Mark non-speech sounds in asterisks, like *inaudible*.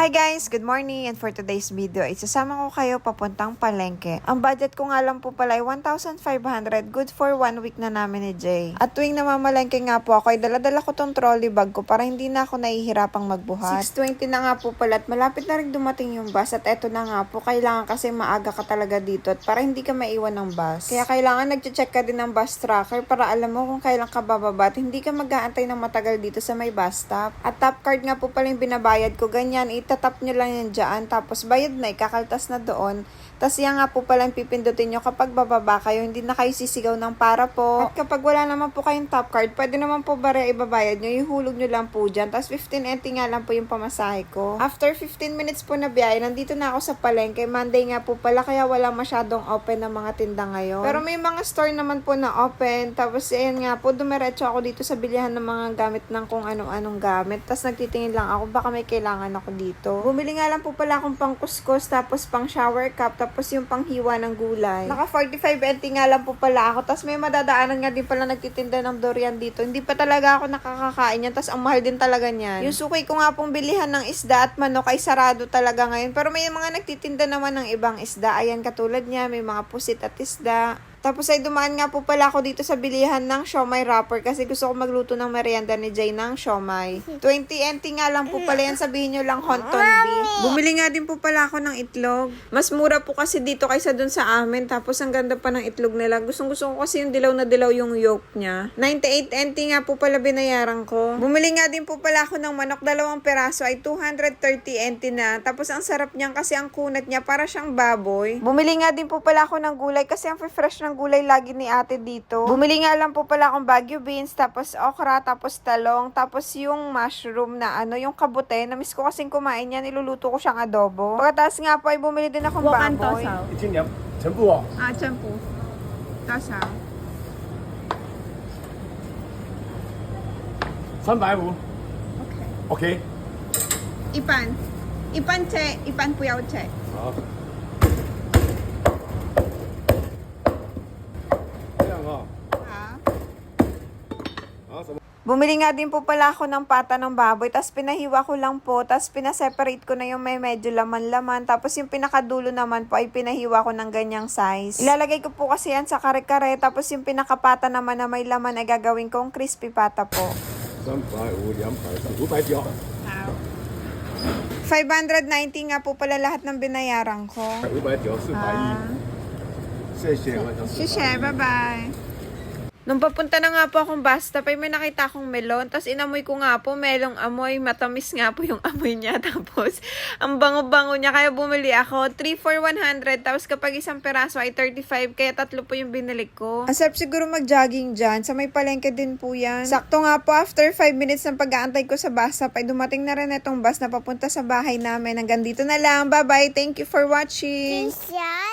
Hi guys! Good morning! And for today's video, isasama ko kayo papuntang palengke. Ang budget ko nga lang po pala ay 1,500. Good for one week na namin ni Jay. At tuwing namamalengke nga po ako, ay daladala ko tong trolley bag ko para hindi na ako nahihirapang magbuhat. 6.20 na nga po pala at malapit na rin dumating yung bus. At eto na nga po, kailangan kasi maaga ka talaga dito at para hindi ka maiwan ng bus. Kaya kailangan nagche-check ka din ng bus tracker para alam mo kung kailan ka bababa at hindi ka mag-aantay ng matagal dito sa may bus stop. At top card nga po pala yung binabayad ko. Ganyan, itatap nyo lang yan dyan. Tapos bayad na, ikakaltas na doon. Tapos yan nga po pala yung pipindutin nyo kapag bababa kayo. Hindi na kayo sisigaw ng para po. At kapag wala naman po kayong top card, pwede naman po bare ibabayad nyo. Ihulog nyo lang po dyan. Tapos 15 NT nga lang po yung pamasahe ko. After 15 minutes po na biyahe, nandito na ako sa palengke. Monday nga po pala, kaya wala masyadong open ng mga tinda ngayon. Pero may mga store naman po na open. Tapos ayan nga po, dumiretso ako dito sa bilihan ng mga gamit ng kung anong-anong gamit. Tapos nagtitingin lang ako, baka may kailangan ako dito. Bumili nga lang po pala akong pang kuskus, tapos pang shower cup, tapos yung panghiwa ng gulay. Naka 45 NT nga lang po pala ako. Tapos may madadaanan nga din pala nagtitinda ng durian dito. Hindi pa talaga ako nakakakain yan. Tapos ang mahal din talaga niyan. Yung suki ko nga pong bilihan ng isda at manok ay sarado talaga ngayon. Pero may mga nagtitinda naman ng ibang isda. Ayan katulad niya, may mga pusit at isda. Tapos ay dumaan nga po pala ako dito sa bilihan ng siomay wrapper kasi gusto ko magluto ng merienda ni Jay ng siomay. 20 NT nga lang po pala yan, sabihin nyo lang honton beef. Bumili nga din po pala ako ng itlog. Mas mura po kasi dito kaysa dun sa amin. Tapos ang ganda pa ng itlog nila. Gustong gusto ko kasi yung dilaw na dilaw yung yolk niya. 98 NT nga po pala binayaran ko. Bumili nga din po pala ako ng manok. Dalawang peraso ay 230 NT na. Tapos ang sarap niyan kasi ang kunat niya para siyang baboy. Bumili nga din po pala ako ng gulay kasi ang fresh ng gulay lagi ni ate dito. Bumili nga lang po pala akong Baguio beans, tapos okra, tapos talong, tapos yung mushroom na ano, yung kabute. Namiss ko kasing kumain yan, niluluto ko siyang adobo. Pagkatapos nga po ay bumili din akong 我按多 baboy. 少？一斤两全部哦，啊，全部多少？三百五 OK， ，OK，一般，一般切，一般不要切。好， Bumili nga din po pala ako ng pata ng baboy, tapos pinahiwa ko lang po, tapos pinaseparate ko na yung may medyo laman-laman, tapos yung pinakadulo naman po ay pinahiwa ko ng ganyang size. Ilalagay ko po kasi yan sa kare-kare, tapos yung pinakapata naman na may laman ay gagawin kong crispy pata po. 590 nga po pala lahat ng binayaran ko. 590, 410. 谢谢，bye-bye. Nung papunta na nga po akong bus stop, ay may nakita akong melon. Tapos inamoy ko nga po, melong amoy. Matamis nga po yung *laughs* amoy niya. Tapos, ang bango-bango niya. Kaya bumili ako. 3 for 100. Tapos kapag isang peraso ay 35. Kaya tatlo po yung binili ko. Ang sarap siguro mag-jogging dyan. Sa may palengke din po yan. Sakto nga po, after 5 minutes ng pag-aantay ko sa bus stop, ay dumating na rin itong bus na papunta sa bahay namin. Hanggang dito na lang. Bye-bye. Thank you for watching. 小